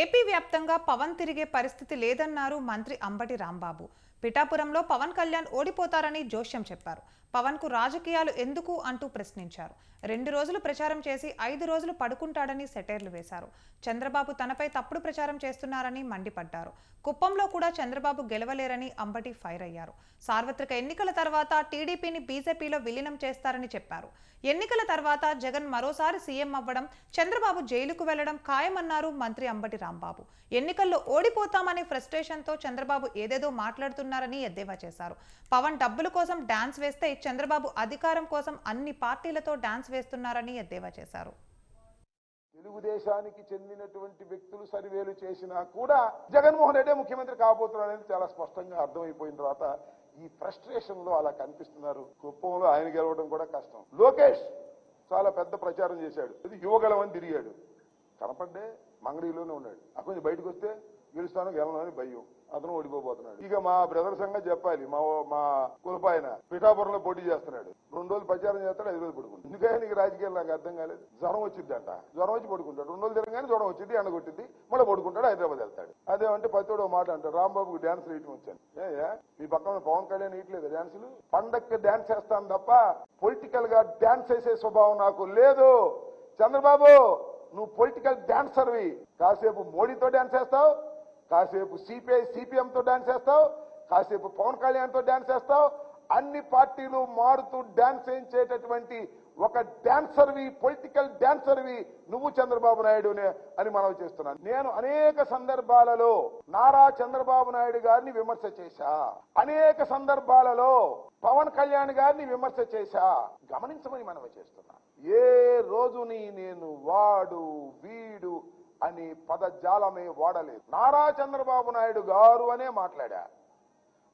AP వ్యాప్తంగా పవన్ తిరిగే పరిస్థితి లేదన్నారు మంత్రి అంబటి రాంబాబు. పిఠాపురంలో పవన్ కళ్యాణ్ ఓడిపోతారని జోష్యం చెప్పారు. పవన్కు రాజకీయాలు ఎందుకు అంటూ ప్రశ్నించారు. రెండు రోజులు ప్రచారం చేసి ఐదు రోజులు పడుకుంటాడని సెటైర్లు వేశారు. చంద్రబాబు తనపై తప్పుడు ప్రచారం చేస్తున్నారని మండిపడ్డారు. కుప్పంలో కూడా చంద్రబాబు గెలవలేరని అంబటి ఫైర్ అయ్యారు సార్వత్రిక ఎన్నికల తర్వాత టీడీపీని బీజేపీలో విలీనం చేస్తారని చెప్పారు. ఎన్నికల తర్వాత జగన్ మరోసారి సీఎం అవ్వడం చంద్రబాబు జైలుకు వెళ్ళడం ఖాయమన్నారు మంత్రి అంబటి రాంబాబు. ఎన్నికల్లో ఓడిపోతామనే ఫ్రస్ట్రేషన్తో చంద్రబాబు ఏదేదో చేస్తున్నారని ఎద్దేవా చేశారు. పవన్ డబ్బుల కోసం డాన్స్ వేస్తే చంద్రబాబు అధికారం కోసం అన్ని పార్టీలతో డాన్స్ వేస్తున్నారని ఎద్దేవా చేశారు. తెలుగుదేశానికి చెందినటువంటి వ్యక్తులు సర్వేలు చేసినా కూడా జగన్మోహన్ రెడ్డి ముఖ్యమంత్రి కాబోతున్నాడు అనేది చాలా స్పష్టంగా అర్థమైపోయిన తర్వాత ఈ ఫ్రస్ట్రేషన్లో అలా కనిపిస్తున్నారు. కుప్పంలో ఆయన గెలవడం కూడా కష్టం. లోకేష్ చాలా పెద్ద ప్రచారం చేశాడు. ఇది యువగలం అని తిరిగాడు. కనపడ్డే మంగళగిరిలోనే ఉన్నాడు. ఆ కొంచెం బయటకు వస్తే గెలుస్తాను గెలనని భయం. అతను ఓడిపోబోతున్నాడు. ఇక మా బ్రదర్ సంగతి చెప్పాలి. మా మా కులపాయన పిఠాపురంలో పోటీ చేస్తున్నాడు. రెండు రోజులు ప్రచారం చేస్తాడు ఐదు రోజులు పడుకుంటాడు. ఎందుకని నీకు రాజకీయాలు నాకు అర్థం కాలేదు? జ్వరం వచ్చిందంట. జ్వరం వచ్చి పడుకుంటాడు. రెండు రోజులు తిరగానే జ్వరం వచ్చింది ఎండ కొట్టింది. మళ్ళీ పడుకుంటాడు హైదరాబాద్ వెళ్తాడు. అదేమంటే పత్తోడు మాట అంటాడు. రాంబాబుకి డాన్స్ వేయటం వచ్చాను. ఏ మీ పక్కన పవన్ కళ్యాణ్ వేయట్లేదు డాన్సులు? పండక్కి డాన్స్ చేస్తాను తప్ప పొలిటికల్గా డాన్స్ వేసే స్వభావం నాకు లేదు. చంద్రబాబు నువ్వు పొలిటికల్ డాన్సర్వి కాసేపు మోడీతో డాన్స్ చేస్తావు కాసేపు సిపిఐ సిపిఎంతో డాన్స్ వేస్తావు కాసేపు పవన్ కళ్యాణ్తో డాన్స్ చేస్తావు అన్ని పార్టీలు మారుతూ డాన్స్ చేయించేటటువంటి ఒక డాన్సర్వి పొలిటికల్ డాన్సర్వి నువ్వు చంద్రబాబు నాయుడునే అని మనవి చేస్తున్నాను. నేను అనేక సందర్భాలలో నారా చంద్రబాబు నాయుడు గారిని విమర్శ చేశా. అనేక సందర్భాలలో పవన్ కళ్యాణ్ గారిని విమర్శ చేశా. గమనించమని మనవి చేస్తున్నా. ఏ రోజుని నేను వాడు వీడు అని పదజాలమే వాడలేదు. నారా చంద్రబాబు నాయుడు గారు అనే మాట్లాడా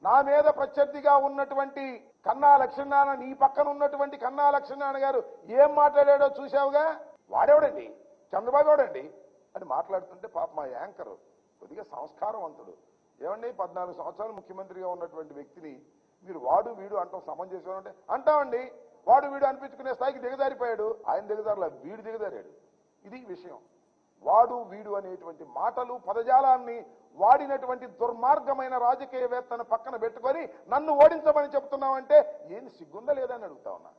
నా మీద ప్రత్యర్థిగా ఉన్నటువంటి కన్నా లక్ష్మీనారాయణ నీ పక్కన ఉన్నటువంటి కన్నా లక్ష్మీనారాయణ గారు ఏం మాట్లాడాడో చూసావుగా వాడేవాడండి? చంద్రబాబు ఎవడండి? అని మాట్లాడుతుంటే పాప మా యాంకర్ కొద్దిగా సంస్కారవంతుడు. ఏమండి పద్నాలుగు సంవత్సరాలు ముఖ్యమంత్రిగా ఉన్నటువంటి వ్యక్తిని మీరు వాడు వీడు అంటాం సమంజసం అంటే అంటామండి. వాడు వీడు అనిపించుకునే స్థాయికి దిగజారిపోయాడు. ఆయన దిగజారులా వీడు దిగజారాడు. ఇది విషయం. వాడు వీడు అనేటువంటి మాటలు పదజాలాన్ని వాడినటువంటి దుర్మార్గమైన రాజకీయవేత్తను పక్కన పెట్టుకొని నన్ను ఓడించమని చెప్తున్నావంటే ఏం సిగ్గుందా లేదని అడుగుతా ఉన్నా.